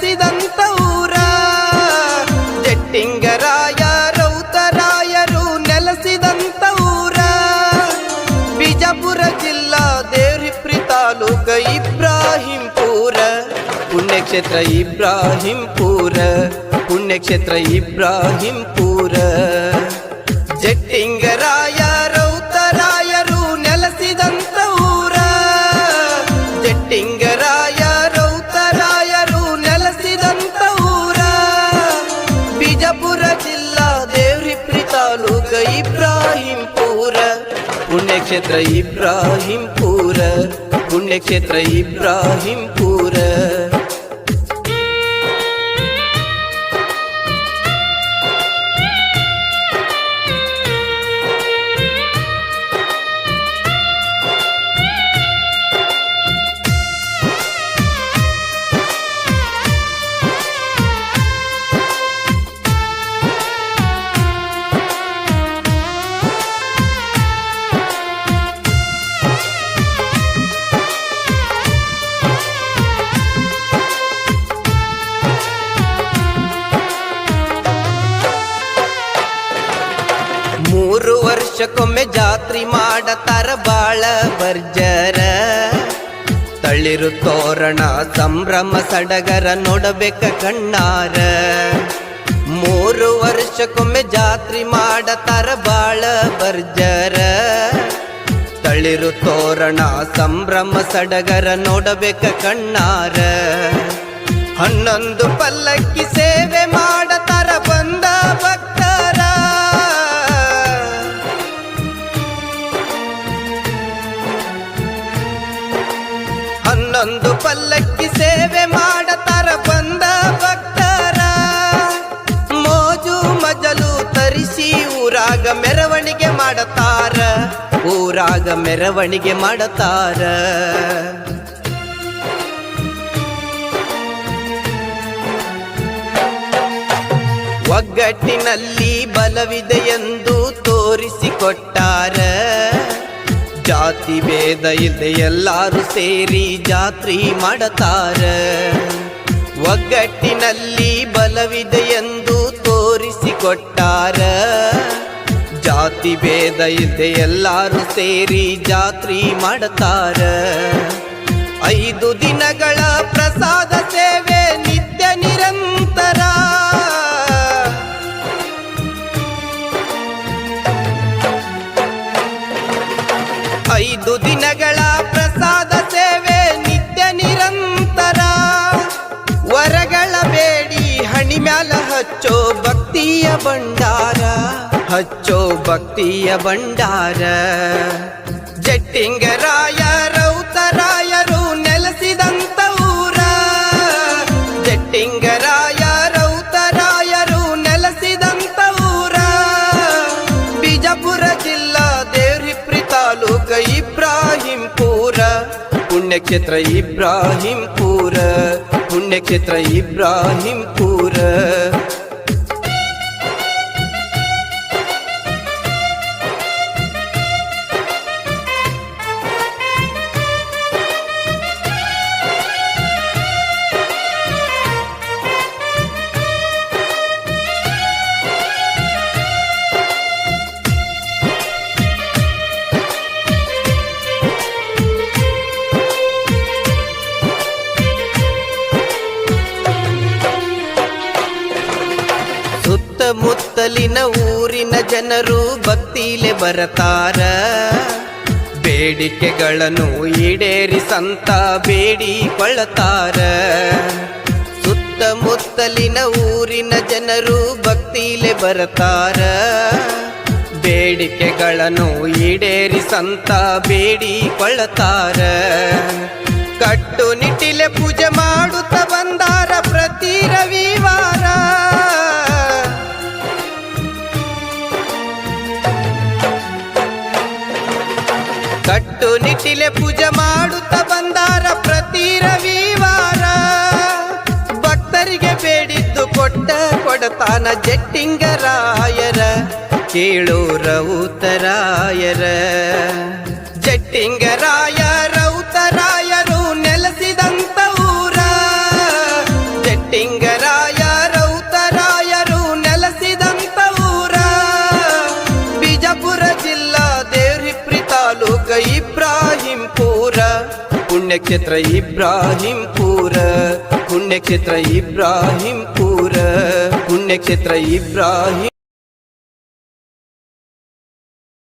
ನೆಲೆಸಿದಂತ ಊರ ಜಟ್ಟಿಂಗರಾಯ, ರೌತರಾಯರು ನೆಲೆಸಿದಂತ ಊರ ಬಿಜಾಪುರ ಜಿಲ್ಲಾ ದೇವ್ರಿಪ್ರಿ ತಾಲೂಕ ಇಬ್ರಾಹಿಂಪುರ. ಪುಣ್ಯಕ್ಷೇತ್ರ ಇಬ್ರಾಹಿಂಪುರ ಪುಣ್ಯಕ್ಷೇತ್ರ ಇಬ್ರಾಹಿಂಪುರ. ಜಟ್ಟಿಂಗರಾಯ ತಾಲೂಕ ಇಬ್ರಾಹಿಂಪುರ ಪುಣ್ಯಕ್ಷೇತ್ರ ಇಬ್ರಾಹಿಂಪುರ ಪುಣ್ಯಕ್ಷೇತ್ರ ಇಬ್ರಾಹಿಂಪುರ ವರ್ಷಕ್ಕೊಮ್ಮೆ ಜಾತ್ರಿ ಮಾಡತಾರ ಬಾಳ ಬರ್ಜರ ತಳಿರು ತೋರಣ, ಸಂಭ್ರಮ ಸಡಗರ ನೋಡಬೇಕ ಕಣ್ಣಾರ. ಮೂರು ವರ್ಷಕ್ಕೊಮ್ಮೆ ಜಾತ್ರಿ ಮಾಡತಾರ ಬಾಳ ಬರ್ಜರ ತಳಿರು ತೋರಣ, ಸಂಭ್ರಮ ಸಡಗರ ನೋಡಬೇಕ ಕಣ್ಣಾರ. ಹನ್ನೊಂದು ಪಲ್ಲಕ್ಕಿ ಸೇವೆ ಊರಾಗ ಮೆರವಣಿಗೆ ಮಾಡತಾರ. ಒಗ್ಗಟ್ಟಿನಲ್ಲಿ ಬಲವಿದೆ ಎಂದು ತೋರಿಸಿಕೊಟ್ಟಾರ. ಜಾತಿ ಭೇದ ಇದೆ ಎಲ್ಲರೂ ಸೇರಿ ಜಾತ್ರಿ ಮಾಡತಾರ. ಒಗ್ಗಟ್ಟಿನಲ್ಲಿ ಬಲವಿದೆ ಎಂದು ತೋರಿಸಿಕೊಟ್ಟಾರ. ಜಾತಿ ಭೇದ ಇದೆ ಎಲ್ಲರೂ ಸೇರಿ ಜಾತ್ರಿ ಮಾಡ್ತಾರ. ಐದು ದಿನಗಳ ಪ್ರಸಾದ ಭಕ್ತಿಯ ಭಂಡಾರ. ಹಚ್ಚೋ ಭಕ್ತಿಯ ಭಂಡಾರ. ಜಟ್ಟಿಂಗರಾಯ, ರೌತರಾಯರು ನೆಲೆಸಿದಂತ ಊರ. ಜಟ್ಟಿಂಗರಾಯ, ರೌತರಾಯರು ನೆಲೆಸಿದಂತ ಊರ. ಬಿಜಾಪುರ ಜಿಲ್ಲಾ ದೇವ್ರಿಪ್ರಿ ತಾಲೂಕ ಇಬ್ರಾಹಿಂಪುರ. ಪುಣ್ಯಕ್ಷೇತ್ರ ಇಬ್ರಾಹಿಂಪುರ. ಪುಣ್ಯಕ್ಷೇತ್ರ ಇಬ್ರಾಹಿಂಪುರ. ಸುತ್ತಮುತ್ತಲಿನ ಊರಿನ ಜನರು ಭಕ್ತಿಲೆ ಬರತಾರ. ಬೇಡಿಕೆಗಳನ್ನು ಈಡೇರಿಸಂತ ಬೇಡಿಕೊಳ್ಳತಾರ ಸುತ್ತಮುತ್ತಲಿನ ಊರಿನ ಜನರು ಭಕ್ತಿಲೆ ಬರತಾರ. ಬೇಡಿಕೆಗಳನ್ನು ಈಡೇರಿಸಂತ ಬೇಡಿಕೊಳ್ಳತಾರ ಕಟ್ಟುನಿಟ್ಟಿಲೆ ಪೂಜೆ ಮಾಡುತ್ತ ಬಂದಾರ ಪ್ರತಿ ರವಿವಾರ ಕಟ್ಟುನಿಟ್ಟಿಲೆ ಪೂಜೆ ಮಾಡುತ್ತ ಬಂದಾರ ಪ್ರತಿ ರವಿವಾರ. ಭಕ್ತರಿಗೆ ಬೇಡಿದ್ದು ಕೊಟ್ಟ ಕೊಡತಾನ ಜಟ್ಟಿಂಗರಾಯರ. ಕೇಳೂರ ಉತ್ತರಾಯರ. ಜಟ್ಟಿಂಗರಾಯ ಬಿಜಾಪುರ ಪುಣ್ಯಕ್ಷೇತ್ರ ಇಬ್ರಾಹಿಂ ಪೂರ ಪುಣ್ಯಕ್ಷೇತ್ರ ಪುಣ್ಯಕ್ಷೇತ್ರ ಇಬ್ರಾಹಿಂಪುರ. ಪುಣ್ಯಕ್ಷೇತ್ರ ಇಬ್ರಾಹಿಂ